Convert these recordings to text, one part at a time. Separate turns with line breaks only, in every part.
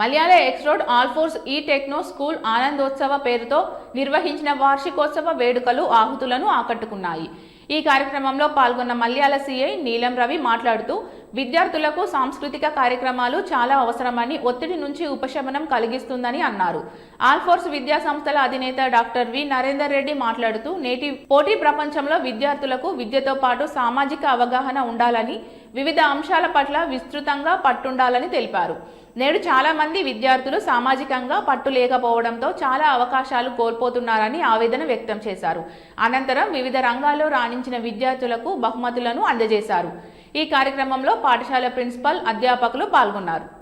మలయాళ X road Alphores ఈ techno school ఆనందోత్సవ పేరుతో నిర్వహించిన వార్షికోత్సవ వేడుకలు ఆహుతులను ఆకట్టుకున్నాయి. ఈ కార్యక్రమంలో పాల్గొన్న మలయాళ సీఐ నీలం రవి మాట్లాడుతూ విద్యార్థులకు సాంస్కృతిక కార్యక్రమాలు చాలా అవసరమని ఒత్తిడి నుంచి ఉపశమనం కలిగిస్తుందని అన్నారు. ఆల్ఫోర్స్ విద్యా సంస్థల అధినేత డాక్టర్ వి. నరేందర్ రెడ్డి మాట్లాడుతూ నేటి పోటీ ప్రపంచంలో విద్యార్థులకు విద్యతో పాటు సామాజిక అవగాహన ఉండాలని వివిధ అంశాల పట్ల విస్తృతంగా పట్టుండాలని తెలిపారు. నేడు చాలామంది విద్యార్థులు సామాజికంగా పట్టు లేకపోవడంతో చాలా అవకాశాలు కోల్పోతున్నారని ఆవేదన వ్యక్తం చేశారు. అనంతరం వివిధ రంగాల్లో రాణించిన విద్యార్థులకు బహుమతులను అందజేశారు. ఈ కార్యక్రమంలో పాఠశాల ప్రిన్సిపల్ అధ్యాపకులు పాల్గొన్నారు.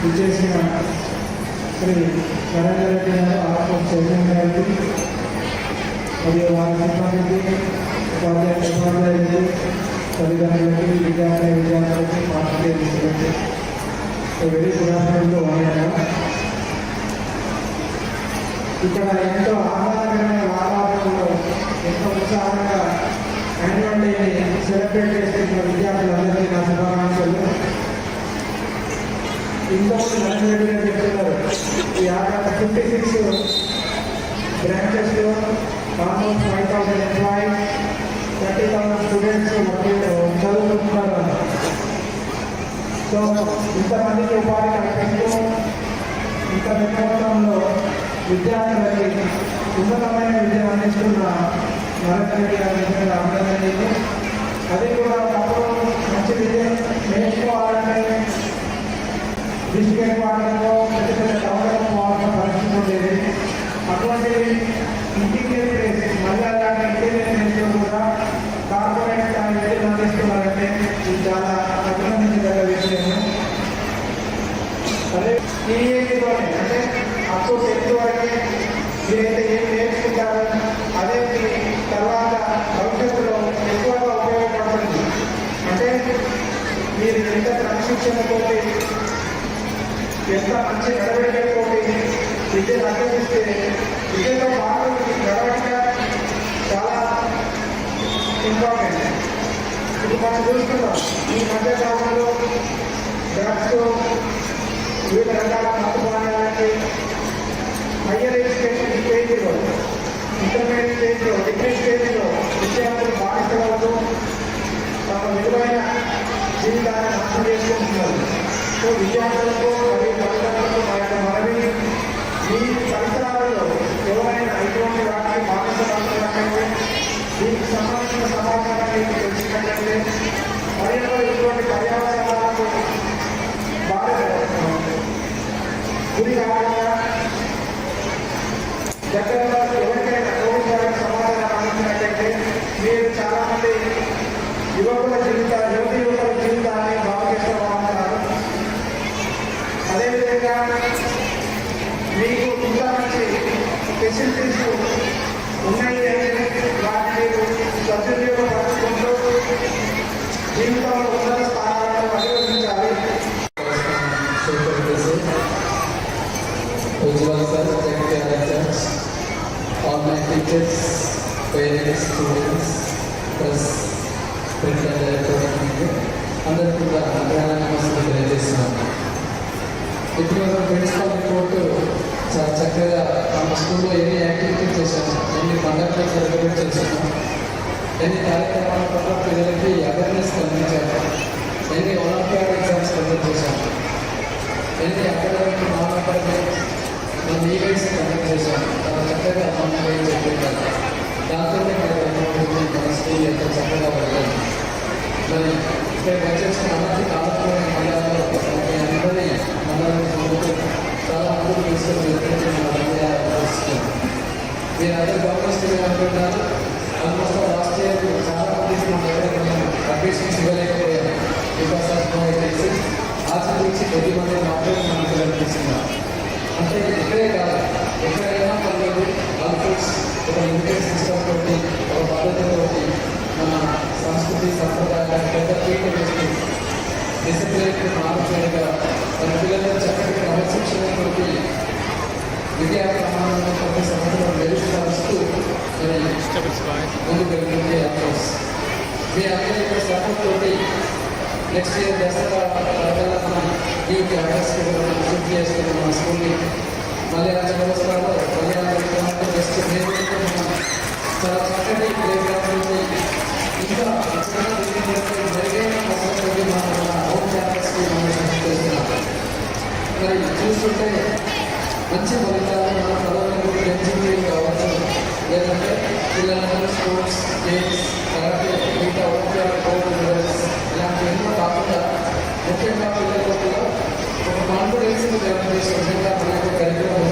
విచ్చేసిన శ్రీ నరేంద్ర రెడ్డి గారు ఆత్మ చైర్మన్ గారికి మరియు వారి సిబ్బందికి ఉపాధ్యాయ ఉపాధ్యాయులకి తల్లిదండ్రులకి విద్యార్థి విద్యార్థులకి పాఠశాల వెరీ గుడ్ వాడారు ఇక్కడ ఎంతో ఆహ్లాదకరమైన వాతావరణంలో ఎంతో ఉత్సాహంగా యాన్యువల్ డేని సెలబ్రేట్ ఇంకొకటి నరేంద్ర రెడ్డి గారు చెప్తున్నారు. ఈ ఆట fifty six బ్రాంచెస్లో almost five thousand employees thirty thousand students చదువుకుంటున్నారు. సో ఇంతమందికి ఉపాధి కల్పిస్తూ ఇంత పెద్ద మొత్తంలో విద్యార్థులకి ఉన్నతమైన విద్యను అందిస్తున్న నరేంద్ర రెడ్డి గారి నిజంగా అది కూడా అటువంటి ఇంటిగ్రేటెడ్ మళ్ళీ అలాంటి ఇంటిగ్రేటెడ్ కూడా కార్పొరేట్ స్థాయి అందిస్తున్నారంటే ఇది చాలా అభినందించగల విషయం అదే ఈ అంటే అప్పు టెన్త్ వరకే మీరైతే ఏం నేర్చుకుంటారో అదే తర్వాత భవిష్యత్తులో ఎక్కువగా ఉపయోగపడుతుంది. అంటే మీరు ఎంత క్రమశిక్షణతోటి ఎంత మంచి నడవడికతోటి విద్యను అభ్యసిస్తే విద్యతో పాటు నడవడిక చాలా ఇంపార్టెంట్ ఇప్పుడు మనం చూస్తున్నాం ఈ మధ్య డ్రగ్స్ వివిధ రకాల మతపానాలకి హయ్యర్ ఎడ్యుకేషన్ స్టేజ్లో ఇంటర్మీడియట్ స్టేజ్లో డిగ్రీ స్టేజ్లో విద్యార్థులు బాధితులతో తమ విలువైన జీవితాన్ని నాశనం చేసుకుంటున్నారు. సో విద్యార్థులకు మరియు తల్లిదండ్రులకు ఈ పరిసరాలలో ఎవరైనా ఇటువంటి వాటికి బాధితులవుతున్నట్లయితే దీనికి సంబంధించిన సమాచారాన్ని మీకు తెలిసినట్లయితే మరియు ఇటువంటి పర్యావరణాలకు బాధ గురి కాకుండా దగ్గరలో మీకు ఇంకా మంచి ఫెసిలిటీస్ ఉన్నాయి అంటే వాటిని మీరు సద్వినియోగపరుచుకుంటూ జీవితంలో ఉన్నత స్థానాలను అధిగమించాలి
Ujjwal sir, Secretary Lectures, all my teachers, parents, students, plus print and electronic media, అందరికీ కూడా అగ్రహార నమస్కారం తెలియజేస్తున్నాను ఇప్పుడు మన ప్రిన్సిపల్ రిపోర్ట్ చాలా చక్కగా మన స్కూల్లో ఎన్ని యాక్టివిటీస్ చేశాము ఎన్ని పండుగలు సెలబ్రేట్ చేశాము ఎన్ని కార్యక్రమాల పట్ల పిల్లలకి అవేర్నెస్ కలిగించాము ఎన్ని ఒలింపియాడ్ ఎగ్జామ్స్ కండక్ట్ చేశాము ఎన్ని అకాడమిక్ నాన్ మన ఈవెంట్స్ కండక్ట్ చేశాం చాలా చక్కగా మనం చెప్పింటారు దాంతో మన స్కూల్ ఎంత చక్కగా పడుతుంది మరి ఇక్కడ వచ్చేసిన అన్నది అందరినీ మండలం మీరు అందరూ గమనిస్తున్నారు అనుకుంటున్నారు ఆల్మోస్ట్ లాస్ట్ ఇయర్ చాలా మందికి మన దగ్గర బికాస్ ఆఫ్ ఆశ గురించి కొద్ది మంది మాత్రమే మనకు కనిపిస్తున్నారు అంటే ఇక్కడే కాదు ఎక్కడైనా పర్లేదు ఆల్ఫోర్స్ ఒక లిమిటెడ్ సిస్టమ్ తోటి ఒక పద్ధతితోటి మన సంస్కృతి సంప్రదాయాలను పెద్ద పీట వేసి డిసిప్లిన్ మానవులుగా మన పిల్లలకు చక్కటి క్రమశిక్షణతోటి ప్రమాణాలను ప్రతి సంవత్సరం మెరుగుపరుస్తూ మరి ముందుకు వెళ్తుంది ఆల్ఫోర్స్ మీ అందరి యొక్క సపోర్ట్ తోటి నెక్స్ట్ ఇయర్ దసరా తర్వాత మనం న్యూ క్యాంపస్ షిఫ్ట్ చేసుకుని మన స్కూల్ని మళ్ళీ ఆ చౌరస్తాలో మళ్ళీ ఆ గ్రౌండ్ బెస్ట్ చాలా చక్కటి ప్లే గ్రౌండ్ ఉంది ఇంకా ఎక్కడ మెరుగైన వసతులు మనం మన హోమ్ క్యాంపస్కి మనం షిఫ్ట్ చేస్తున్నాం మరి చూస్తుంటే మంచి ఫలితాలు లేదంటే పిల్లలందరూ స్పోర్ట్స్ గేమ్స్ కరాటే మిగతా ఓపెన్ ఓపెన్ ఇలాంటివి ఎన్నో కాకుండా ముఖ్యంగా పిల్లలకు ఒక కాన్ఫిడెన్స్ని డెవలప్ చేసి ముఖ్యంగా పిల్లలకు కరిక్యులం